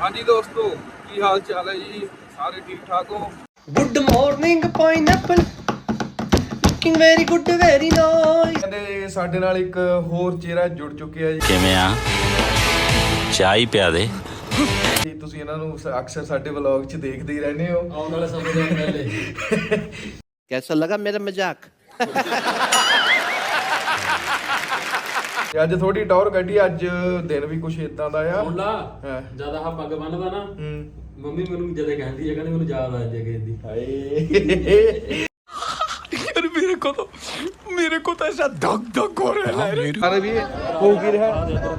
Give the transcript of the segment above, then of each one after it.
ਹਾਂਜੀ ਦੋਸਤੋ ਕੀ ਹਾਲ ਚਾਲ ਹੈ ਜੀ? ਸਾਰੇ ਠੀਕ ਠਾਕ ਹੋ? Good morning pineapple looking very good very nice ਕਹਿੰਦੇ ਸਾਡੇ ਨਾਲ ਇੱਕ ਹੋਰ ਚਿਹਰਾ ਜੁੜ ਚੁੱਕਿਆ ਜੀ। ਕਿਵੇਂ ਆ? ਚਾਹ ਪਿਆ ਦੇ। ਜੀ ਤੁਸੀਂ ਇਹਨਾਂ ਨੂੰ ਅਕਸਰ ਸਾਡੇ ਵਲੌਗ 'ਚ ਦੇਖਦੇ ਹੀ ਰਹਿੰਦੇ ਹੋ। ਆਉਣ ਵਾਲੇ ਸਮੇਂ ਦੇ ਪਹਿਲੇ। ਕਿਹਦਾ ਲੱਗਾ ਮੇਰਾ ਮਜ਼ਾਕ? ਤੇ ਅੱਜ ਥੋੜੀ ਟੌਰ ਕੱਢੀ ਅੱਜ ਦਿਨ ਵੀ ਕੁਛ ਇਦਾਂ ਦਾ ਆ। ਮੁੰਡਾ ਹਾਂ। ਜਦ ਆਹ ਪੱਗ ਬੰਨਦਾ ਨਾ ਹੂੰ। ਮੰਮੀ ਮੈਨੂੰ ਜਦੇ ਕਹਿੰਦੀ ਹੈ ਕਹਿੰਦੀ ਮੈਨੂੰ ਯਾਦ ਆ ਹੈ ਦੀ। ਹਾਏ। ਯਾਰ ਮੇਰੇ ਕੋ ਤਾਂ ਮੇਰੇ ਕੋ ਤਾਂ ਐਸਾ ਧੱਕ ਧੱਕ ਹੋ ਰਿਹਾ ਹੈ। ਅਰੇ ਵੀ ਹੋ ਕੀ ਰਿਹਾ?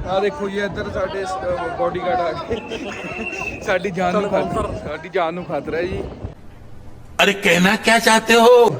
ਆ ਦੇਖੋ ਜੀ ਇੱਧਰ ਸਾਡੇ ਬਾਡੀਗਾਰਡ ਆ ਗਏ। ਸਾਡੀ ਜਾਨ ਨੂੰ ਖਤਰਾ ਸਾਡੀ ਜਾਨ ਨੂੰ ਖਤਰਾ ਹੈ ਜੀ। ਅਰੇ ਕਹਿਣਾ ਕੀ ਚਾਹਤੇ ਹੋ?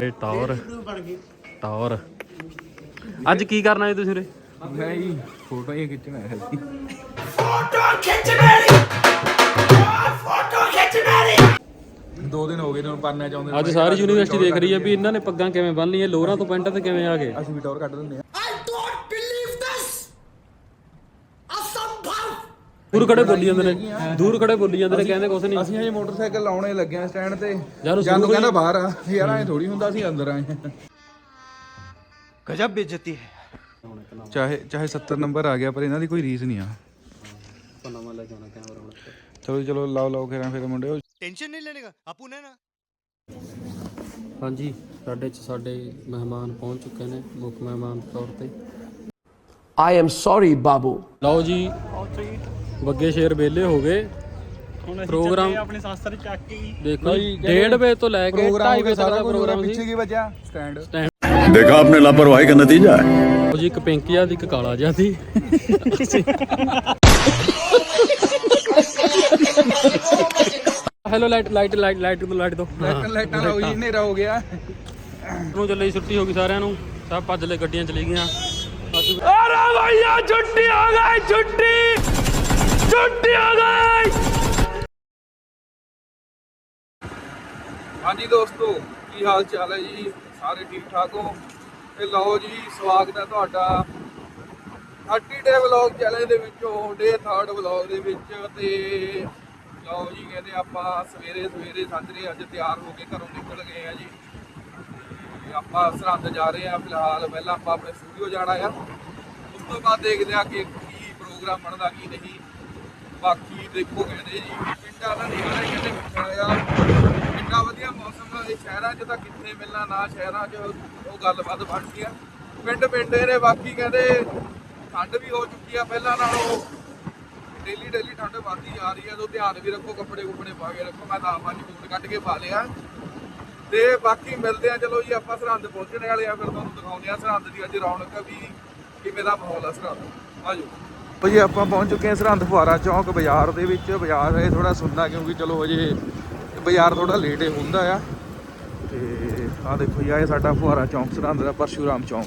ਇਹ ਟਾਵਰ। ਟਾਵਰ। ਅੱਜ ਕੀ ਕਰਨਾ ਹੈ ਤੁਸੀਂ ਉਰੇ? ਮੈਂ ਹੀ ਫੋਟੋ ਹੀ ਖਿੱਚਣਾ ਹੈ ਜੀ। ਦੋ ਦਿਨ ਹੋ ਗਏ ਨੇ ਪਰਨਾ ਚਾਹੁੰਦੇ ਅੱਜ ਸਾਰੀ ਯੂਨੀਵਰਸਿਟੀ ਦੇਖ ਰਹੀ ਹੈ ਵੀ ਇਹਨਾਂ ਨੇ ਪੱਗਾਂ ਕਿਵੇਂ ਬੰਨ ਲਈਆਂ ਲੋਰਾਂ ਤੋਂ ਪੈਂਟਾਂ ਤੇ ਕਿਵੇਂ ਆ ਗਏ? ਅਸੀਂ ਵੀ ਟੌਰ ਕੱਢ ਦਿੰਦੇ ਆ ਦੂਰ ਖੜੇ ਬੋਲੀ ਜਾਂਦੇ ਨੇ ਦੂਰ ਖੜੇ ਬੋਲੀ ਜਾਂਦੇ ਨੇ ਕਹਿੰਦੇ ਕੁਛ ਨਹੀਂ ਅਸੀਂ ਹਜੇ ਮੋਟਰਸਾਈਕਲ ਲਾਉਣੇ ਲੱਗੇ ਆ ਸਟੈਂਡ ਤੇ। ਯਾਰ ਉਹ ਜਾਨੂ ਕਹਿੰਦਾ ਬਾਹਰ ਆ ਯਾਰ ਐ ਥੋੜੀ ਹੁੰਦਾ ਸੀ ਅੰਦਰ ਆਏ ਗਜਬ ਬੇਇੱਜ਼ਤੀ ਹੈ। ਚਾਹੇ ਚਾਹੇ 70 ਨੰਬਰ ਆ ਗਿਆ ਪਰ ਇਹਨਾਂ ਦੀ ਕੋਈ ਰੀਸ ਨਹੀਂ ਆ। ਨਵਾਂ ਲੈ ਜਾਣਾ ਕੈਮਰਾ ਹੁਣ ਚਲੋ ਚਲੋ ਲਾਓ ਲਾਓ ਖੇਰਾਂ ਫਿਰ ਮੁੰਡੇ ਟੈਨਸ਼ਨ ਨਹੀਂ ਲੈਣੇ ਦਾ ਆਪੂ ਨੇ ਨਾ। ਹਾਂਜੀ ਸਾਡੇ ਚ ਸਾਡੇ ਮਹਿਮਾਨ ਪਹੁੰਚ ਚੁੱਕੇ ਨੇ ਮੁੱਖ ਮਹਿਮਾਨ ਤੌਰ ਤੇ। ਆਈ ਐਮ ਸੌਰੀ ਬਾਬੂ। ਲਓ ਜੀ। ਬੱਗੇ ਸ਼ੇਰ ਵੇਲੇ ਹੋ ਗਏ। ਪ੍ਰੋਗਰਾਮ ਆਪਣੇ ਸ਼ਾਸਤਰ ਚੱਕ ਕੇ ਦੇਖੋ ਜੀ 1:30 ਵਜੇ ਤੋਂ ਲੈ ਕੇ 2:30 ਵਜੇ ਤੱਕ ਦਾ ਪ੍ਰੋਗਰਾਮ ਪਿੱਛੇ ਕੀ ਬਚਿਆ ਸਟੈਂਡ। ਦੇਖਾ ਆਪਨੇ ਲਾਪਰਵਾਹੀ ਦਾ ਨਤੀਜਾ ਹੈ। ਉਹ ਜੀ ਇੱਕ ਪਿੰਕ ਜਿਹਾ ਤੇ ਇੱਕ ਕਾਲਾ ਜਿਹਾ ਸੀ। Hello light light light light ਤੋਂ ਲਾਈਟ ਤੋਂ ਲਾਈਟਾਂ ਲਾਈਟਾਂ ਲਾਓ ਜੀ ਹਨੇਰਾ ਹੋ ਗਿਆ। ਨੂੰ ਚੱਲੇ ਜੀ, ਛੁੱਟੀ ਹੋ ਗਈ ਸਾਰਿਆਂ ਨੂੰ। ਸਭ ਭੱਜ ਲੈ ਗੱਡੀਆਂ ਚਲੀ ਗਈਆਂ ਅਸੀਂ ਹਾਂਜੀ ਦੋਸਤੋ, ਕੀ ਹਾਲ ਚਾਲ ਹੈ ਜੀ? ਸਾਰੇ ਠੀਕ ਠਾਕ ਹੋ? ਤੇ ਲਓ ਜੀ, ਸਵਾਗਤ ਹੈ ਤੁਹਾਡਾ 30 ਡੇ ਵਲੌਗ ਚੈਨਲ ਦੇ ਵਿੱਚੋਂ ਡੇ 3rd ਵਲੌਗ ਦੇ ਵਿੱਚ। ਤੇ ਲਓ ਜੀ, ਕਹਿੰਦੇ ਆਪਾਂ ਸਵੇਰੇ ਸਵੇਰੇ ਸਾਜਰੇ ਅੱਜ ਤਿਆਰ ਹੋ ਕੇ ਘਰੋਂ ਨਿਕਲ ਗਏ ਆ ਜੀ। ਆਪਾਂ ਸਰਹੰਦ ਜਾ ਰਹੇ ਆ ਫਿਲਹਾਲ ਪਹਿਲਾਂ ਆਪਾਂ ਆਪਣੇ ਸਟੂਡੀਓ ਜਾਣਾ ਆ। ਉਸ ਤੋਂ ਬਾਅਦ ਦੇਖਦੇ ਆ ਕਿ ਕੀ ਪ੍ਰੋਗਰਾਮ ਬਣਦਾ, ਕੀ ਨਹੀਂ। ਬਾਕੀ ਦੇਖੋ ਕਹਿੰਦੇ ਜੀ, ਪਿੰਡਾਂ ਦਾ ਨਜ਼ਾਰਾ ਹੀ ਕਹਿੰਦੇ ਮਿੱਠਾ ਆ। ਇੰਨਾ ਵਧੀਆ ਮੌਸਮ ਆ, ਇਹ ਸ਼ਹਿਰਾਂ 'ਚ ਤਾਂ ਕਿੱਥੇ ਮਿਲਣਾ, ਨਾ ਸ਼ਹਿਰਾਂ 'ਚ ਉਹ ਗੱਲਬਾਤ ਬਣ ਗਈ ਆ। ਪਿੰਡ ਪਿੰਡੇ ਨੇ ਬਾਕੀ ਕਹਿੰਦੇ ਠੰਡ ਵੀ ਹੋ ਚੁੱਕੀ ਆ, ਪਹਿਲਾਂ ਨਾਲੋਂ ਡੇਲੀ ਡੇਲੀ ਠੰਡ ਵੱਧਦੀ ਜਾ ਰਹੀ ਆ, ਤੋਂ ਧਿਆਨ ਵੀ ਰੱਖੋ, ਕੱਪੜੇ ਕੁਪੜੇ ਪਾ ਕੇ ਰੱਖੋ, ਮੈਂ ਤਾਂ ਆਪ ਅੱਜ ਕੋਟ ਕੱਢ ਕੇ ਪਾ ਲਿਆ। ਤੇ ਬਾਕੀ ਮਿਲਦੇ ਆ, ਚਲੋ ਜੀ, ਆਪਾਂ ਸਰਹੰਦ ਪਹੁੰਚਣ ਵਾਲੇ ਆ, ਫਿਰ ਤੁਹਾਨੂੰ ਦਿਖਾਉਂਦੇ ਆ ਸਰਹੰਦ ਦੀ ਅੱਜ ਰੌਣਕ ਵੀ ਕਿਵੇਂ ਦਾ ਮਾਹੌਲ ਆ ਸਰਹੰਦ। ਆਜੋ। ਭਾਜੀ ਆਪਾਂ ਪਹੁੰਚ ਚੁੱਕੇ ਹਾਂ ਸਰਹੰਦ ਫੁਆਰਾ ਚੌਂਕ ਬਾਜ਼ਾਰ ਦੇ ਵਿੱਚ। ਬਾਜ਼ਾਰ ਇਹ ਥੋੜਾ ਸੁੰਨਾ ਕਿਉਂਕਿ ਚਲੋ ਹਜੇ ਬਾਜ਼ਾਰ ਥੋੜਾ ਲੇਟ ਹੁੰਦਾ ਆ। ਤੇ ਆ ਦੇਖੋ ਜੀ ਆ ਇਹ ਸਾਡਾ ਫੁਆਰਾ ਚੌਂਕ, ਸਰਹੰਦ ਦਾ ਪਰਸ਼ੂਰਾਮ ਚੌਂਕ।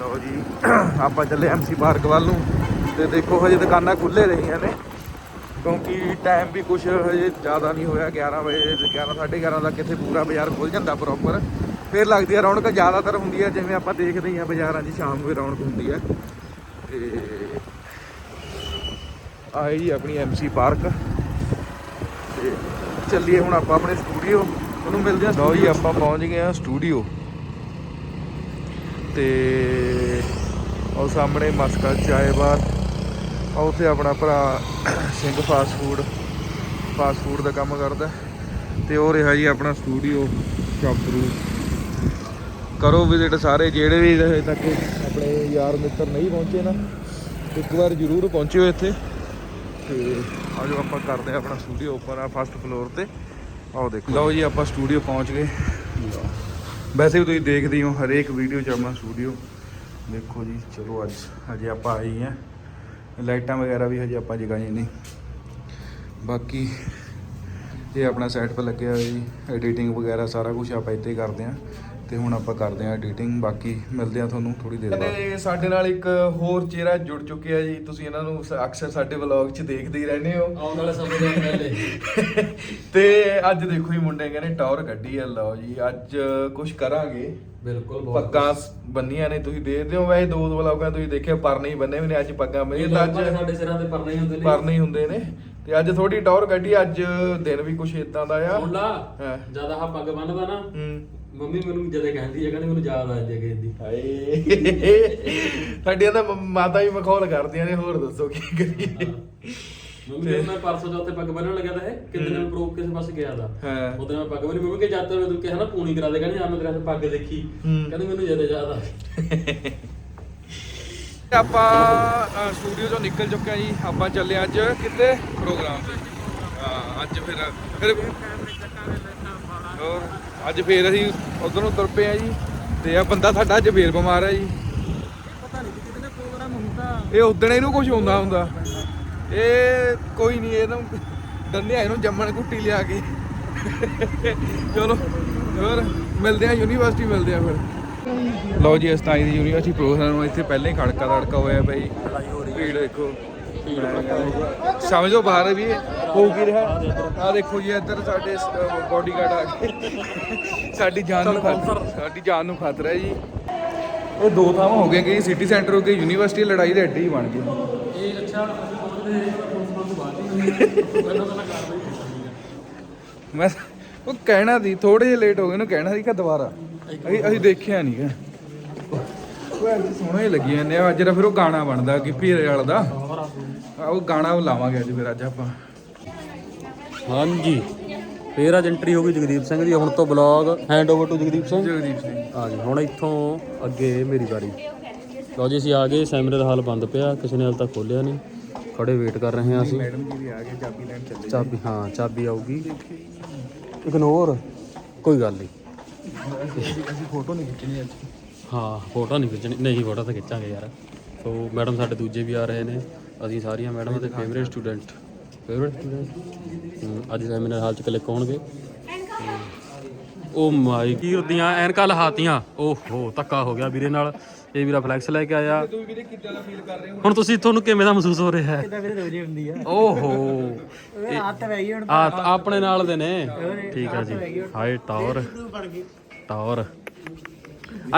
ਲਓ ਜੀ, ਆਪਾਂ ਚੱਲੇ ਐਮਸੀ ਪਾਰਕ ਵੱਲ ਨੂੰ। ਤੇ ਦੇਖੋ ਹਜੇ ਦੁਕਾਨਾਂ ਖੁੱਲੇ ਰਹੀਆਂ ਨੇ। ਕਿਉਂਕਿ ਟਾਈਮ ਵੀ ਕੁਝ ਹਜੇ ਜ਼ਿਆਦਾ ਨਹੀਂ ਹੋਇਆ 11 ਵਜੇ 11 11:30 ਤੱਕ ਇੱਥੇ ਪੂਰਾ ਬਾਜ਼ਾਰ ਖੁੱਲ ਜਾਂਦਾ ਪ੍ਰੋਪਰ ਫਿਰ ਲੱਗਦੀ ਆ ਰੌਣਕ ਜ਼ਿਆਦਾਤਰ ਹੁੰਦੀ ਹੈ ਜਿਵੇਂ ਆਪਾਂ ਦੇਖਦੇ ਹੀ ਬਾਜ਼ਾਰਾਂ 'ਚ ਸ਼ਾਮ ਨੂੰ ਰੌਣਕ ਹੁੰਦੀ ਹੈ ਤੇ ਆਏ ਜੀ ਆਪਣੀ ਐਮਸੀ ਪਾਰਕ ਤੇ ਚੱਲੀਏ ਹੁਣ ਆਪਾਂ ਆਪਣੇ ਸਟੂਡੀਓ ਉਹਨੂੰ ਮਿਲਦੇ ਆ ਲਓ ਜੀ ਆਪਾਂ ਪਹੁੰਚ ਗਏ ਆ ਸਟੂਡੀਓ ਤੇ ਉਹ ਸਾਹਮਣੇ ਮਸਕਾ ਚਾਏ ਬਾਰ ਆ ਉੱਥੇ ਆਪਣਾ ਭਰਾ Singh fast food fast food ਦਾ ਕੰਮ ਕਰਦਾ। ਤੇ ਉਹ ਰਿਹਾ ਜੀ ਆਪਣਾ ਸਟੂਡੀਓ ਸ਼ਾਪਰੂ ਕਰੋ ਵਿਜ਼ਿਟ ਸਾਰੇ ਜਿਹੜੇ ਵੀ ਹਜੇ ਤੱਕ ਆਪਣੇ ਯਾਰ ਮਿੱਤਰ ਨਹੀਂ ਪਹੁੰਚੇ ਨਾ, ਇੱਕ ਵਾਰ ਜ਼ਰੂਰ ਪਹੁੰਚਿਓ ਇੱਥੇ। ਤੇ ਆਜੋ ਆਪਾਂ ਕਰਦੇ ਆ ਆਪਣਾ ਸਟੂਡੀਓ ਉੱਪਰ ਆ ਫਸਟ ਫਲੋਰ ਤੇ। ਆਓ ਦੇਖੋ। ਲਓ ਜੀ, ਆਪਾਂ ਸਟੂਡੀਓ ਪਹੁੰਚ ਗਏ। ਵੈਸੇ ਵੀ ਤੁਸੀਂ ਦੇਖਦੇ ਹੋ ਹਰੇਕ ਵੀਡੀਓ 'ਚ ਆਪਣਾ ਸਟੂਡੀਓ ਦੇਖੋ ਜੀ, ਚਲੋ ਅੱਜ, ਹਜੇ ਆਪਾਂ ਆਏ ਹੀ ਆ ਲਾਈਟਾਂ ਵਗੈਰਾ ਵੀ ਹਜੇ ਆਪਾਂ ਜਗਾਈਆਂ ਨਹੀਂ। ਬਾਕੀ ਇਹ ਆਪਣਾ ਸੈਟ 'ਤੇ ਲੱਗਿਆ ਹੋਇਆ ਜੀ ਐਡੀਟਿੰਗ ਵਗੈਰਾ ਸਾਰਾ ਕੁਝ ਆਪਾਂ ਇੱਥੇ ਕਰਦੇ ਆ ਤੇ ਹੁਣ ਆਪਾਂ ਕਰਦੇ ਆ ਐਡੀਟਿੰਗ ਬਾਕੀ ਮਿਲਦੇ ਆ ਤੁਹਾਨੂੰ ਥੋੜੀ ਦੇਰ ਬਾਅਦ। ਸਾਡੇ ਨਾਲ ਇੱਕ ਹੋਰ ਚਿਹਰਾ ਜੁੜ ਚੁੱਕਿਆ ਜੀ ਤੁਸੀਂ ਇਹਨਾਂ ਨੂੰ ਅਕਸਰ ਸਾਡੇ ਵਲੌਗ 'ਚ ਦੇਖਦੇ ਹੀ ਰਹਿੰਦੇ ਹੋ। ਆਉਣ ਵਾਲੇ ਸਮੇਂ ਦੇ ਪਹਿਲੇ। ਤੇ ਅੱਜ ਦੇਖੋ ਜੀ ਮੁੰਡੇ ਕਹਿੰਦੇ ਟੌਰ ਕੱਢੀ ਆ ਲਓ ਜੀ ਅੱਜ ਕੁਝ ਕਰਾਂਗੇ। ਬਿਲਕੁਲ ਪੱਗਾਂ ਬੰਨੀਆਂ ਨੇ ਤੁਸੀਂ ਦੇਖਦੇ ਹੋ ਵੈਸੇ ਦੋ ਦੋ ਵਲੌਗਾਂ ਤੁਸੀਂ ਦੇਖਿਆ ਪਰ ਨਹੀਂ ਬੰਨੇ ਵੀ ਨੇ ਅੱਜ ਪੱਗਾਂ ਬੰਨੀਆਂ ਤਾਂ ਅੱਜ ਸਾਡੇ ਸਿਰਾਂ ਤੇ ਪਰਨੇ ਹੁੰਦੇ ਨੇ। ਪਰ ਨਹੀਂ ਹੁੰਦੇ ਨੇ। ਤੇ ਅੱਜ ਥੋੜੀ ਟੌਰ ਕੱਢੀ ਅੱਜ ਦਿਨ ਵੀ ਕੁਝ ਇਦਾਂ ਦਾ ਆ। ਮੁੰਡਾ ਹਾਂ। ਜਦ ਆਹ ਪੱਗ ਬੰਨਦਾ ਨਾ ਹੂੰ। ਮੰਮੀ ਮੈਨੂੰ ਜਦੇ ਕਹਿੰਦੀ ਹੈ ਕਹਿੰਦੀ ਮੈਨੂੰ ਯਾਦ ਆ ਜਾਂਦੀ ਹੈ ਦੀ। ਹਾਏ। ਸਾਡੀਆਂ ਤਾਂ ਮ- ਮਾਤਾ ਵੀ ਮਖੌਲ ਕਰਦੀਆਂ ਨੇ ਹੋਰ ਦੱਸੋ ਕੀ ਕਰੀਏ? ਮੰਮੀ ਜਦੋਂ ਮੈਂ ਪਰਸੋਂ ਚੌਥੇ ਪੱਗ ਬੰਨਣ ਲੱਗਿਆ ਤਾਂ ਇਹ ਕਿਤੇ ਦਿਨ ਪ੍ਰੋ ਕਿਸੇ ਪਾਸੇ ਗਿਆ ਦਾ ਹਾਂ। ਉਹਦੇ ਮੈਂ ਪੱਗ ਬੰਨੀ ਮੰਮੀ ਕੇ ਜਾਂਦੇ ਹੋਏ ਤੂੰ ਕਿਹਾ ਨਾ ਪੂਣੀ ਕਰਾ ਦੇ ਕਹਿੰਦੀ ਆ ਮੈਂ ਤੇਰੇ ਹੱਥ ਪੱਗ ਦੇਖੀ। ਹੂੰ। ਕਹਿੰਦੀ ਮੈਨੂੰ ਜਦੇ ਯਾਦ ਆ। ਗਈ। ਆਪਾਂ ਸਟੂਡੀਓ ਚੋਂ ਨਿਕਲ ਚੁੱਕੇ ਆ ਜੀ। ਆਪਾਂ ਚੱਲੇ ਅੱਜ ਕਿਤੇ ਪ੍ਰੋਗਰਾਮ ਤੇ। ਹਾਂ ਅੱਜ ਫਿਰ ਫਿਰ ਹੋਰ ਅੱਜ ਫੇਰ ਅਸੀਂ ਉਧਰ ਨੂੰ ਤੁਰ ਪਏ ਆ ਜੀ ਤੇ ਆ ਬੰਦਾ ਸਾਡਾ ਅੱਜ ਫੇਰ ਬਿਮਾਰ ਹੈ ਜੀ। ਇਹ ਉਦਣ ਇਹਨੂੰ ਕੁਝ ਹੁੰਦਾ ਹੁੰਦਾ। ਇਹ ਕੋਈ ਨਹੀਂ ਇਹਨੂੰ ਦੰਨਿਆ ਇਹਨੂੰ ਜੰਮਣ ਕੁੱਟੀ ਲਿਆ ਕੇ। ਚਲੋ ਹੋਰ ਮਿਲਦੇ ਆ ਯੂਨੀਵਰਸਿਟੀ ਮਿਲਦੇ ਆ ਫਿਰ। ਲਓ ਜੀ ਅਸਤਾਈ ਦੀ ਯੂਨੀਵਰਸਿਟੀ ਪ੍ਰੋਗਰਾਮ ਇੱਥੇ ਪਹਿਲਾਂ ਹੀ ਖੜਕਾ ਤੜਕਾ ਹੋਇਆ ਬਈ। ਭੀੜ ਦੇਖੋ ਸਮਝੋ ਬਾਹਰ ਵੀ ਹੋ ਕੀ ਰਿਹਾ? ਆ ਦੇਖੋ। ਜੀ ਇੱਧਰ ਸਾਡੇ ਬਾਡੀਗਾਰਡ ਆ ਗਏ ਸਾਡੀ ਜਾਨ ਨੂੰ ਖਤਰਾ ਸਾਡੀ ਜਾਨ ਨੂੰ ਖਤਰਾ ਹੈ ਜੀ। ਇਹ ਦੋ ਥਾਵਾਂ ਹੋ ਗਏ ਕਿ ਸਿਟੀ ਸੈਂਟਰ ਹੋ ਗਈ ਯੂਨੀਵਰਸਿਟੀ ਲੜਾਈ ਦੇ ਅੱਡੇ ਹੀ ਬਣ ਇਹ ਅੱਛਾ ਹੀ ਕੀਤੀ ਮੈਂ ਉਹ ਕਹਿਣਾ ਸੀ ਥੋੜੇ ਜਿਹਾ ਲੇਟ ਹੋ ਗਏ ਉਹਨੂੰ ਕਹਿਣਾ ਸੀ ਕਿ ਦੁਬਾਰਾ। ਅਸੀਂ ਅਸੀਂ ਦੇਖਿਆ ਨਹੀਂ ਗਾ। ਉਹ ਅੱਜ ਸੋਹਣੇ ਲੱਗੀ ਜਾਂਦੇ ਆ। ਅੱਜ ਦਾ ਫਿਰ ਉਹ ਗਾਣਾ ਬਣਦਾ ਗਿੱਪੀ ਵਾਲਾ ਦਾ। ਉਹ ਗਾਣਾ ਲਾਵਾਂਗੇ ਅੱਜ ਫਿਰ ਅੱਜ ਆਪਾਂ। ਹਾਂਜੀ। ਫੇਰ ਅੱਜ ਐਂਟਰੀ ਹੋ ਗਈ ਜਗਦੀਪ ਸਿੰਘ ਦੀ। ਹੁਣ ਤੋਂ blog hand over to Jagdeep Singh. Jagdeep Singh. ਆ ਜੀ ਹੁਣ ਇੱਥੋਂ ਅੱਗੇ ਮੇਰੀ ਵਾਰੀ। ਲਓ ਜੀ ਅਸੀਂ ਆ ਗਏ। ਸੈਮੀਨਾਰ ਹਾਲ ਬੰਦ ਪਿਆ। ਕਿਸੇ ਨੇ ਹਾਲ ਤੱਕ ਖੋਲਿਆ ਨਹੀਂ। ਖੜੇ ਵੇਟ ਕਰ ਰਹੇ ਹਾਂ ਅਸੀਂ। ਮੈਡਮ ਜੀ ਵੀ ਆ ਗਏ ਚਾਬੀ ਲੈਣ ਚੱਲੇ ਚਾਬੀ ਹਾਂ ਚਾਬੀ ਆਊਗੀ। ਇਗਨੋਰ? ਕੋਈ ਗੱਲ ਨਹੀਂ। ਅਸੀਂ ਫੋਟੋ ਨਹੀਂ ਖਿੱਚਣੀ ਅੱਜ। ਹਾਂ ਫੋਟੋ ਨਹੀਂ ਖਿੱਚਣੀ। ਨਹੀਂ ਫੋਟੋ ਤਾਂ ਖਿੱਚਾਂਗੇ ਯਾਰ। ਸੋ ਮੈਡਮ ਸਾਡੇ ਦੂਜੇ ਵੀ ਆ ਰਹੇ ਨੇ। ਅਸੀਂ ਸਾਰੀਆਂ ਮੈਡਮਾਂ ਦੇ ਫੇਵਰੇਟ ਸਟੂਡੈਂਟ ਫੇਵਰੇਟ ਸਟੂਡੈਂਟ ਅੱਜ ਸੈਮੀਨਾਰ ਹਾਲ ਚ ਕਲਿੱਕ ਹੋਣਗੇ ਓ ਮਾਈ ਕੀ ਹੁੰਦੀਆਂ? ਐਨਕਾਂ ਲਹਾਤੀਆਂ। ਓਹੋ ਧੱਕਾ ਹੋ ਗਿਆ ਵੀਰੇ ਨਾਲ। ਇਹ ਵੀਰਾ ਫਲੈਕਸ ਲੈ ਕੇ ਆਇਆ। ਹੋ ਹੁਣ ਤੁਸੀਂ ਤੁਹਾਨੂੰ ਕਿਵੇਂ ਦਾ ਮਹਿਸੂਸ ਹੋ ਰਿਹਾ ਹੈ? ਕਿਦਾਂ ਵੀਰੇ ਰੋਜੀ ਹੁੰਦੀ ਆ? ਓਹੋ। ਹੱਥ ਵੈ ਗਈ ਹੁਣ। ਆ ਤਾਂ ਆਪਣੇ ਨਾਲ ਦੇ ਨੇ। ਠੀਕ ਆ ਜੀ। ਹਾਏ ਟਾਵਰ ਟਾਵਰ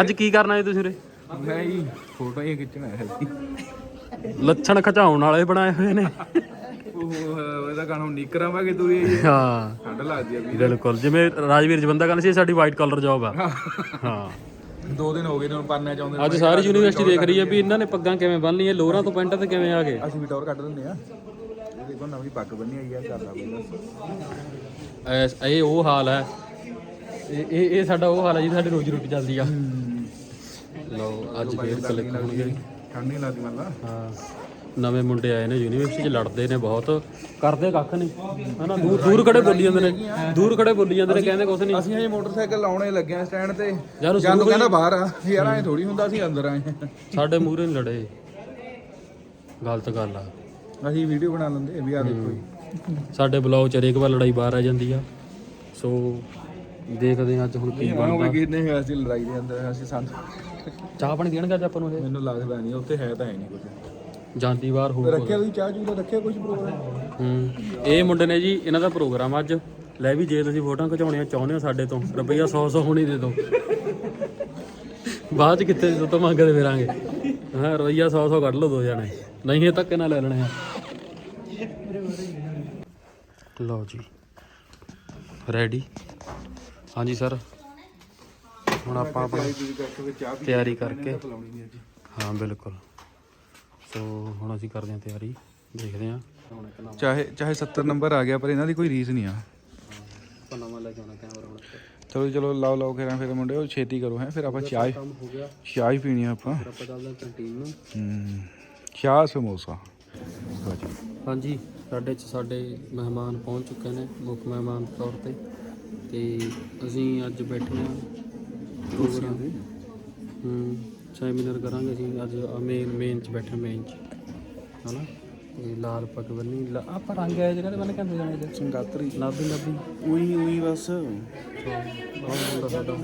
ਅੱਜ ਕੀ ਕਰਨਾ ਜੀ ਤੁਸੀਂ ਉਰੇ? ਮੈਂ ਹੀ ਫੋਟੋ ਹੀ ਖਿੱਚਣਾ ਹੈ ਲੱਛਣ ਖਚਾਉਣ ਵਾਲੇ ਬਣਾਏ ਹੋਏ ਨੇ। ਉਹ ਇਹਦਾ ਗਾਣਾ ਨੀਕਰਾਂ ਵਾ ਕੇ ਤੂੰ ਇਹ। ਹਾਂ। ਠੰਡ ਲੱਗਦੀ ਆ ਵੀ ਬਿਲਕੁਲ ਜਿਵੇਂ ਰਾਜਵੀਰ ਜਵੰਦਾ ਕਹਿੰਦਾ ਸੀ ਇਹ ਸਾਡੀ ਵਾਈਟ ਕਲਰ ਜੌਬ ਆ। ਹਾਂ। ਦੋ ਦਿਨ ਹੋ ਗਏ ਨੇ ਹੁਣ ਪਰਨਾ ਚਾਹੁੰਦੇ ਅੱਜ ਸਾਰੀ ਯੂਨੀਵਰਸਿਟੀ ਦੇਖ ਰਹੀ ਹੈ ਵੀ ਇਹਨਾਂ ਨੇ ਪੱਗਾਂ ਕਿਵੇਂ ਬੰਨ ਲਈਆਂ ਲੋਰਾਂ ਤੋਂ ਪੈਂਟਾਂ ਤੇ ਕਿਵੇਂ ਆ ਗਏ ਅਸੀਂ ਵੀ ਟੌਰ ਕੱਢ ਦਿੰਦੇ ਆ। ਇਹ ਦੇਖੋ ਨਵੀਂ ਪੱਗ ਬੰਨੀ ਆਈ ਆ ਕਰਦਾ ਕੋਈ ਐਸ- ਇਹ ਉਹ ਹਾਲ ਹੈ। ਇਹ ਇਹ ਸਾਡਾ ਉਹ ਹਾਲ ਹੈ ਜੀ ਸਾਡੀ ਰੋਜੀ ਰੋਟੀ ਚੱਲਦੀ ਆ। ਲਓ ਅੱਜ ਫੇਰ ਕਲਿੱਕ ਹੋਣਗੇ। ਠੰਡ ਨਹੀਂ ਲੱਗਦੀ ਮੱਲਾ ਹਾਂ। ਨਵੇਂ ਮੁੰਡੇ ਆਏ ਨੇ ਯੂਨੀਵਰਸਿਟੀ 'ਚ ਲੜਦੇ ਨੇ ਬਹੁਤ। ਕਰਦੇ ਕੱਖ ਨਹੀਂ ਹਨਾ ਦੂਰ ਦੂਰ ਖੜੇ ਬੋਲੀ ਜਾਂਦੇ ਨੇ। ਦੂਰ ਖੜੇ ਬੋਲੀ ਜਾਂਦੇ ਨੇ ਕਹਿੰਦੇ ਕੁਛ ਨਹੀਂ ਅਸੀਂ ਹਜੇ ਮੋਟਰਸਾਈਕਲ ਲਾਉਣੇ ਲੱਗੇ ਆ ਸਟੈਂਡ ਤੇ। ਯਾਰ ਉਹ ਜਾਨੂੰ ਕਹਿੰਦਾ ਬਾਹਰ ਆ। ਯਾਰ ਐ ਥੋੜੀ ਹੁੰਦਾ ਅਸੀਂ ਅੰਦਰ ਆਏ। ਆ। ਸਾਡੇ ਮੂਹਰੇ ਨਹੀਂ ਲੜੇ। ਗਲਤ ਗੱਲ ਆ। ਅਸੀਂ ਵੀਡੀਓ ਬਣਾ ਲੈਂਦੇ ਵੀ ਆ ਦੇਖੋ ਜੀ। ਸਾਡੇ ਬਲੌਗ 'ਚ ਹਰੇਕ ਵਾਰ ਲੜਾਈ ਬਾਹਰ ਆ ਜਾਂਦੀ ਆ। ਸੋ ਦੇਖਦੇ ਹਾਂ ਅੱਜ ਹੁਣ ਕੀ ਬਣਦਾ। ਕਿੰਨੇ ਹੋਇਆ ਸੀ ਲੜਾਈ ਦੇ ਅੰਦਰ ਅਸੀਂ ਸਾਨੂੰ ਚਾਹ ਪਾਣੀ ਦੇਣਗੇ ਅੱਜ ਆਪਾਂ ਨੂੰ ਇਹ? ਮੈਨੂੰ ਲੱਗਦਾ ਨਹੀਂ ਉੱਥੇ ਹੈ ਤਾਂ ਹੈ ਨਹੀਂ ਕੁਝ ਜਾਂਦੀ ਵਾਰ ਹੋਊ ਰੱਖਿਆ ਵੀ ਚਾਹ ਚੂਹ ਦਾ ਰੱਖਿਆ ਕੁਝ ਪ੍ਰੋਗਰਾਮ ਹੂੰ ਇਹ ਮੁੰਡੇ ਨੇ ਜੀ ਇਹਨਾਂ ਦਾ ਪ੍ਰੋਗਰਾਮ ਅੱਜ। ਲੈ ਵੀ ਜੇ ਤੁਸੀਂ ਫੋਟੋਆਂ ਖਿਚਾਉਣੀਆਂ ਚਾਹੁੰਦੇ ਹੋ ਸਾਡੇ ਤੋਂ ਰੁਪਈਆ 100 100 ਹੁਣੀ ਦੇ ਦਿਓ। ਬਾਅਦ ਚ ਕਿੱਥੇ ਦੇ ਤੋਂ ਮੰਗਦੇ ਫਿਰਾਂਗੇ? ਹਾਂ ਰੁਪਈਆ 100 100 ਕੱਢ ਲਓ ਦੋ ਜਣੇ। ਨਹੀਂ ਇਹ ਧੱਕੇ ਨਾਲ ਲੈ ਲੈਣੇ ਆ। ਲਓ ਜੀ ਰੈਡੀ ਹਾਂਜੀ ਸਰ ਹੁਣ ਆਪਾਂ ਆਪਣੀ ਤਿਆਰੀ ਕਰਕੇ। ਹਾਂ ਬਿਲਕੁਲ। ਸੋ ਹੁਣ ਅਸੀਂ ਕਰਦੇ ਹਾਂ ਤਿਆਰੀ ਦੇਖਦੇ ਹਾਂ। ਹੁਣ ਇੱਕ ਨਵਾਂ ਚਾਹੇ ਚਾਹੇ 70 ਨੰਬਰ ਆ ਗਿਆ ਪਰ ਇਹਨਾਂ ਦੀ ਕੋਈ ਰੀਸ ਨਹੀਂ ਆ। ਆਪਾਂ ਨਵਾਂ ਲੈ ਕੇ ਆਉਣਾ ਕੈਮਰਾ ਹੁਣ ਚਲੋ ਚਲੋ ਲਾਓ ਲਾਓ ਫਿਰ ਫਿਰ ਮੁੰਡੇ ਉਹ ਛੇਤੀ ਕਰੋ ਹੈ ਫਿਰ ਆਪਾਂ ਚਾਹ ਕੰਮ ਹੋ ਗਿਆ। ਚਾਹ ਹੀ ਪੀਣੀ ਆ ਆਪਾਂ। ਫਿਰ ਆਪਾਂ ਚੱਲਦੇ ਹਾਂ ਕੰਟੀਨ ਨੂੰ। ਹੂੰ ਚਾਹ ਸਮੋਸਾ। ਹਾਂਜੀ। ਸਾਡੇ ਚ ਸਾਡੇ ਮਹਿਮਾਨ ਪਹੁੰਚ ਚੁੱਕੇ ਨੇ ਮੁੱਖ ਮਹਿਮਾਨ ਤੌਰ ਤੇ। ਤੇ ਅਸੀਂ ਅੱਜ ਬੈਠੇ ਹਾਂ। ਤੇ ਹੂੰ। ਸੈਮੀਨਾਰ ਕਰਾਂਗੇ ਅਸੀਂ ਅੱਜ ਮੇਨ ਮੇਨ ਚ ਬੈਠੇ ਮੇਨ ਚ। ਹਨਾ? ਤੇ ਲਾਲ ਪੱਗ ਬੰਨੀ ਲਾ- ਆਪਾਂ ਰੰਗ ਆਏ ਜਗ੍ਹਾ ਤੇ ਬੰਨ ਕਹਿੰਦੇ ਜਾਣੇ ਤੇ ਸੰਗਾਤਰੀ। ਨਾਬੀ ਨਾਬੀ ਉਹੀ ਉਹੀ ਬਸ। ਬਹੁਤ ਮੁੰਡਾ ਸਾਡਾ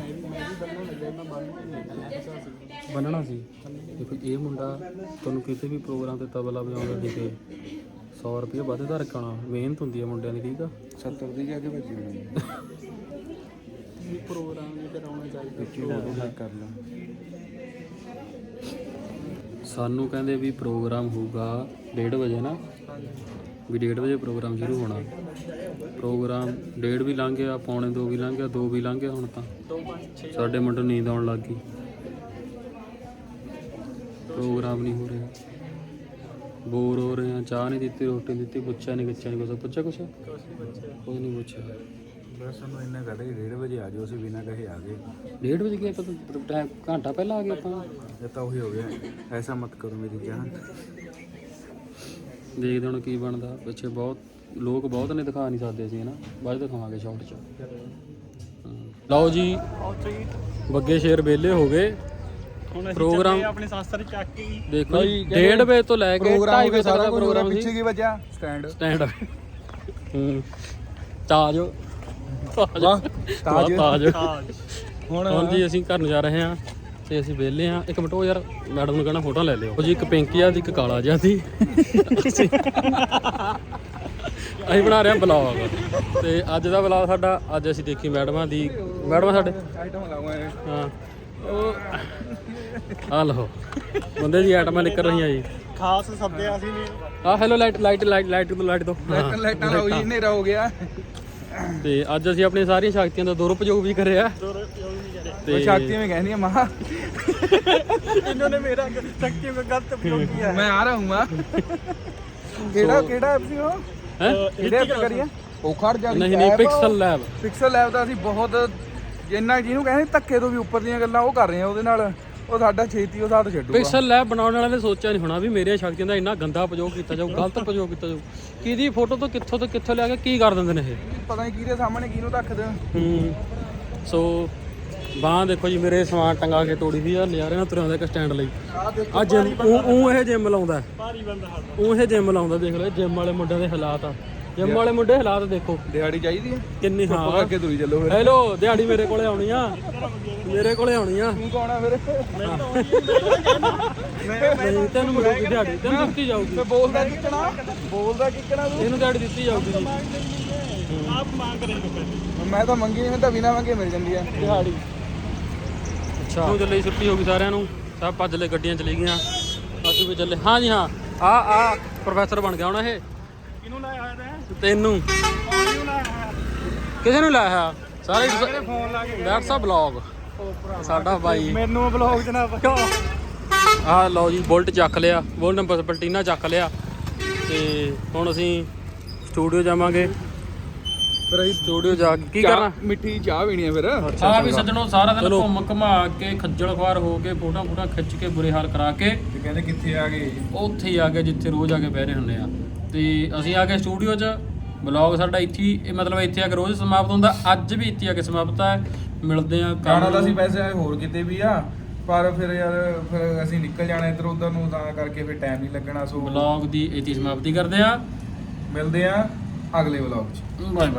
ਬੰਨਣਾ ਸੀ। ਦੇਖੋ ਇਹ ਮੁੰਡਾ ਤੁਹਾਨੂੰ ਕਿਤੇ ਵੀ ਪ੍ਰੋਗਰਾਮ ਤੇ ਤਬਲਾ ਵਜਾਉਂਦਾ ਦਿਖੇ। 100 ਰੁਪਏ ਵੱਧ ਦਾ ਰੱਖਣਾ। ਮਿਹਨਤ ਹੁੰਦੀ ਹੈ ਮੁੰਡਿਆਂ ਦੀ ਠੀਕ ਆ? 70 ਦੀ ਜਾ ਕੇ ਭੱਜੀ ਹੋਣੀ ਪ੍ਰੋਗਰਾਮ ਵੀ ਕਰਾਉਣਾ ਚਾਹੀਦਾ ਕਰ ਲਾ। ਸਾਨੂੰ ਕਹਿੰਦੇ ਵੀ ਪ੍ਰੋਗਰਾਮ ਹੋਊਗਾ 1:30 ਵਜੇ ਨਾ, ਵੀ 1:30 ਵਜੇ ਪ੍ਰੋਗਰਾਮ ਸ਼ੁਰੂ ਹੋਣਾ। ਪ੍ਰੋਗਰਾਮ 1:30 ਵੀ ਲੰਘ ਗਿਆ, ਪੌਣੇ 2 ਵੀ ਲੰਘ ਗਿਆ 2 ਵੀ ਲੰਘ ਗਿਆ ਹੁਣ ਤਾਂ। ਸਾਡੇ ਮੁੰਡੇ ਨੂੰ ਨੀਂਦ ਆਉਣ ਲੱਗ ਗਈ। ਪ੍ਰੋਗਰਾਮ ਨਹੀਂ ਹੋ ਰਿਹਾ। ਬੋਰ ਹੋ ਰਹੇ ਆ, ਚਾਹ ਨਹੀਂ ਦਿੱਤੀ, ਰੋਟੀ ਨਹੀਂ ਦਿੱਤੀ, ਪੁੱਛਿਆ ਨਹੀਂ ਕਿੱਛਾ ਨਹੀਂ ਕੁਛ। ਪੁੱਛਿਆ ਕੁਛ? ਕੁਝ ਨਹੀਂ ਪੁੱਛਿਆ। ਬਸ ਸਾਨੂੰ ਇੰਨਾ ਕਹਦੇ 1:30 ਵਜੇ ਆ ਜਾਓ ਅਸੀਂ ਬਿਨਾਂ ਕਹੇ ਆ ਗਏ। 1:30 ਵਜੇ ਗਿਆ ਪਤਾ ਟਾਈਮ ਘੰਟਾ ਪਹਿਲਾਂ ਆ ਗਏ ਆਪਾਂ। ਇਹ ਤਾਂ ਉਹੀ ਹੋ ਗਿਆ ਐਸਾ ਮਤ ਕਰੋ ਮੇਰੀ ਜਾਨ। ਦੇਖਦੇ ਹੁਣ ਕੀ ਬਣਦਾ ਪਿੱਛੇ ਬਹੁਤ ਲੋਕ ਬਹੁਤ ਨੇ ਦਿਖਾ ਨਹੀਂ ਸਕਦੇ ਸੀ ਹਨਾ? ਬਾਅਦ 'ਚ ਦਿਖਾਵਾਂਗੇ ਸ਼ਾਰਟ 'ਚ। ਹਾਂ। ਲਓ ਜੀ ਬੱਗੇ ਸ਼ੇਰ ਵਿਹਲੇ ਹੋ ਗਏ। ਹੁਣ ਪ੍ਰੋਗਰਾਮ ਆਪਣੇ ਸ਼ਾਸਤਰ ਚੱਕ ਕੇ ਦੇਖੋ ਜੀ 1:30 ਵਜੇ ਤੋਂ ਲੈ ਕੇ 2:30 ਵਜੇ ਤੱਕ ਦਾ ਪ੍ਰੋਗਰਾਮ ਸੀ। ਪਿੱਛੇ ਕੀ ਬਚਿਆ ਸਟੈਂਡ ਸਟੈਂਡ ਹੂੰ। ਤਾਜ ਵਾਹ, ਤਾਜ। ਤਾਜ। ਹੁਣ ਹੁਣ ਜੀ ਅਸੀਂ ਘਰ ਨੂੰ ਜਾ ਰਹੇ ਹਾਂ ਤੇ ਅਸੀਂ ਵਿਹਲੇ ਹਾਂ। ਇੱਕ ਮਿੰਟ ਉਹ ਯਾਰ ਮੈਡਮ ਨੂੰ ਕਹਿਣਾ ਫੋਟੋ ਲੈ ਲਿਓ। ਉਹ ਜੀ ਇੱਕ ਪਿੰਕੀ ਆ ਤੇ ਇੱਕ ਕਾਲਾ ਜਿਹਾ ਸੀ। ਅਸੀਂ ਅਸੀਂ ਬਣਾ ਰਹੇ ਹਾਂ ਬਲੌਗ ਤੇ ਅੱਜ ਦਾ ਬਲੌਗ ਸਾਡਾ ਅੱਜ ਅਸੀਂ ਦੇਖੀ ਮੈਡਮਾਂ ਦੀ ਮੈਡਮਾਂ ਸਾਡੇ? ਹਾਂ। ਉਹ ਆ ਲਓ। ਬੰਦੇ ਦੀ ਆਈਟਮਾਂ ਨਿਕਲ ਰਹੀਆਂ ਜੀ। ਖਾਸ ਸੱਦਿਆ ਸੀ। ਨੇ ਆ hello light light light light ਤੋਂ ਲਾਈਟ ਦੋ। ਲਾਈਟਾਂ ਲਾਈਟਾਂ ਲਾਓ ਜੀ ਹਨੇਰਾ ਹੋ ਗਿਆ। ਤੇ ਅੱਜ ਅਸੀਂ ਆਪਣੀ ਸਾਰੀਆਂ ਸ਼ਕਤੀਆਂ ਦਾ ਦੁਰਉਪਯੋਗ ਵੀ ਕਰਿਆ। ਦੁਰਉਪਯੋਗ ਤੇ ਸ਼ਕਤੀਆਂ ਮੈਂ ਕਹਿੰਦੀ ਆ ਮਾਂ। ਇਹਨਾਂ ਨੇ ਮੇਰਾ ਸ਼ਕਤੀ ਮੈਂ ਗਲਤ ਉਪਯੋਗ ਕੀਤਾ ਮੈਂ ਆ ਰਹਾ ਹੂੰ ਮਾਂ। ਕਿਹੜਾ ਕਿਹੜਾ ਐਪ ਸੀ ਉਹ? ਹੈ? ਕਿਹੜਾ ਐਪ ਕਰੀਆ ਉਹ ਖੜ ਜਾ ਨਹੀਂ ਨਹੀਂ ਪਿਕਸਲ ਲੈਬ ਪਿਕਸਲ ਲੈਬ ਦਾ ਅਸੀਂ ਬਹੁਤ ਜਿੰਨਾ ਜਿਹਨੂੰ ਕਹਿੰਦੇ ਧੱਕੇ ਤੋਂ ਵੀ ਉੱਪਰ ਦੀਆਂ ਗੱਲਾਂ ਉਹ ਕਰ ਰਹੇ ਆ ਉਹਦੇ ਨਾਲ। ਉਹ ਸਾਡਾ ਛੇਤੀ ਉਹ ਸਾਥ ਛੱਡੂਗਾ। ਪਿਕਸਲ ਲੈਬ ਬਣਾਉਣ ਵਾਲਿਆਂ ਨੇ ਸੋਚਿਆ ਨਹੀਂ ਹੋਣਾ ਵੀ ਮੇਰੀਆਂ ਸ਼ਕਤੀਆਂ ਦਾ ਇੰਨਾ ਗੰਦਾ ਪ੍ਰਯੋਗ ਕੀਤਾ ਜਾਊ ਗਲਤ ਪ੍ਰਯੋਗ ਕੀਤਾ ਜਾਊ। ਕਿਹਦੀ ਫੋਟੋ ਤੋਂ ਕਿੱਥੋਂ ਤੋਂ ਕਿੱਥੋਂ ਲਿਆ ਕੇ ਕੀ ਕਰ ਦਿੰਦੇ ਨੇ ਇਹ? ਪਤਾ ਨਹੀਂ ਕਿਹਦੇ ਸਾਹਮਣੇ ਕਿਹਨੂੰ ਰੱਖ ਦੇਣ ਹੂੰ। ਸੋ ਬਾਹ ਦੇਖੋ ਜੀ ਮੇਰੇ ਸਮਾਨ ਟੰਗਾ ਕੇ ਤੋੜੀ ਵੀ ਆ ਨਜ਼ਾਰੇ ਨਾਲ ਤੁਰਿਆ ਇੱਕ ਸਟੈਂਡ ਲਈ। ਆ ਜਿਮ ਉਹ ਇਹ ਜਿੰਮ ਲਾਉਂਦਾ। ਭਾਰੀ ਬੰਦਾ ਉਹ ਇਹ ਜਿੰਮ ਲਾਉਂਦਾ ਦੇਖ ਲਓ ਜਿੰਮ ਵਾਲੇ ਮੁੰਡਿਆਂ ਦੇ ਹਾਲਾਤ ਆ। ਜਿੰਮ ਵਾਲੇ ਮੁੰਡੇ ਹਾਲਾਤ ਦੇਖੋ। ਦਿਹਾੜੀ ਚਾਹੀਦੀ ਹੈ? ਕਿੰਨੀ ਹਾਂ। ਆਪਾਂ ਅੱਗੇ ਤੁਰੀ ਚੱਲੋ ਫਿਰ। ਹੈਲੋ ਦਿਹਾੜੀ ਮੇਰੇ ਕੋਲੇ ਆਉਣੀ ਆ। ਮੇਰੇ ਕੋਲੇ ਆਉਣੀ ਆ। ਤੂੰ ਕੌਣਾ ਫਿਰ? ਮੈਂ ਤੈਨੂੰ ਮਿਲੂਗੀ ਦਿਹਾੜੀ। ਤੈਨੂੰ ਦਿੱਤੀ ਜਾਊਗੀ। ਮੈਂ ਬੋਲਦਾ ਕਿੱਕਣਾ ਬੋਲਦਾ ਕਿੱਕਣਾ ਤੂੰ? ਇਹਨੂੰ ਦਿਹਾੜੀ ਦਿੱਤੀ ਜਾਊਗੀ ਜੀ। ਆਪ ਮੰਗ ਰਹੇ ਲੋਕਾਂ ਮੈਂ ਤਾਂ ਮੰਗੀ ਨਹੀਂ ਤਾਂ ਬਿਨਾ ਮੰਗੇ ਮਿਲ ਜਾਂਦੀ ਆ। ਦਿਹਾੜੀ। ਅੱਛਾ। ਨੂੰ ਚੱਲੇ ਛੁੱਟੀ ਹੋ ਗਈ ਸਾਰਿਆਂ ਨੂੰ। ਸਭ ਭੱਜ ਲੈ ਗੱਡੀਆਂ ਚਲੀ ਗਈਆਂ। ਬਾਕੀ ਵੀ ਚੱਲੇ। ਹਾਂ ਜੀ ਹਾਂ। ਆ ਆ ਪ੍ਰੋਫੈਸਰ ਬਣ ਗਿਆ ਹੁਣ ਇਹ। ਤੈਨੂੰ। ਕਿਸੇ ਨੂੰ ਲਾਇਆ ਸਾਰੇ ਫੋਨ ਲਾ ਕੇ WhatsApp ਬਲੌਗ ਸਾਡਾ ਬਾਈ ਮੈਨੂੰ ਬਲੌਗ ਜਨਾਬ। ਆਹ ਲਓ ਜੀ ਬੁਲਟ ਚੱਕ ਲਿਆ। ਬੁਲਟ ਨੰਬਰ ਪਲਟੀਨਾ ਚੱਕ ਲਿਆ। ਤੇ ਹੁਣ ਅਸੀਂ ਸਟੂਡੀਓ ਜਾਵਾਂਗੇ। ਫਿਰ ਅਸੀਂ ਸਟੂਡੀਓ ਜਾ ਕੇ ਕੀ ਕਰਨਾ? ਮਿੱਠੀ ਚਾਹ ਪੀਣੀ ਆ ਫਿਰ। ਆ ਵੀ ਸੱਜਣੋ ਸਾਰਾ ਦਿਨ ਘੁੰਮ ਘਮਾ ਕੇ ਖੱਜਲ ਖਵਾਰ ਹੋ ਕੇ ਫੋਟਾ ਫੋਟਾ ਖਿੱਚ ਕੇ ਬੁਰੇ ਹਾਲ ਕਰਾ ਕੇ। ਤੇ ਕਹਿੰਦੇ ਕਿੱਥੇ ਆ ਗਏ? ਉੱਥੇ ਹੀ ਆ ਗਏ ਜਿੱਥੇ ਰੋਜ਼ ਆ ਕੇ ਬਹਿ ਰਹੇ ਹੁੰਦੇ ਆ। ਤੇ ਅਸੀਂ ਆ ਗਏ ਸਟੂਡੀਓ 'ਚ ਬਲੌਗ ਸਾਡਾ ਇੱਥੇ ਹੀ ਇਹ ਮਤਲਬ ਇੱਥੇ ਆ ਕੇ ਰੋਜ਼ ਸਮਾਪਤ ਹੁੰਦਾ ਅੱਜ ਵੀ ਇੱਥੇ ਆ ਕੇ ਸਮਾਪਤ ਹੈ ਮਿਲਦੇ ਆ ਗਾਣਾ ਤਾਂ ਅਸੀਂ ਵੈਸੇ ਹੋਰ ਕਿਤੇ ਵੀ ਆ ਪਰ ਫਿਰ ਯਾਰ ਫਿਰ ਅਸੀਂ ਨਿਕਲ ਜਾਣਾ ਇੱਧਰ ਉੱਧਰ ਨੂੰ ਤਾਂ ਕਰਕੇ ਫਿਰ ਟਾਈਮ ਨਹੀਂ ਲੱਗਣਾ ਸੋ ਬਲੌਗ ਦੀ ਇੱਥੇ ਸਮਾਪਤੀ ਕਰਦੇ ਆ ਮਿਲਦੇ ਆ ਅਗਲੇ ਵਲੌਗ 'ਚ। Bye bye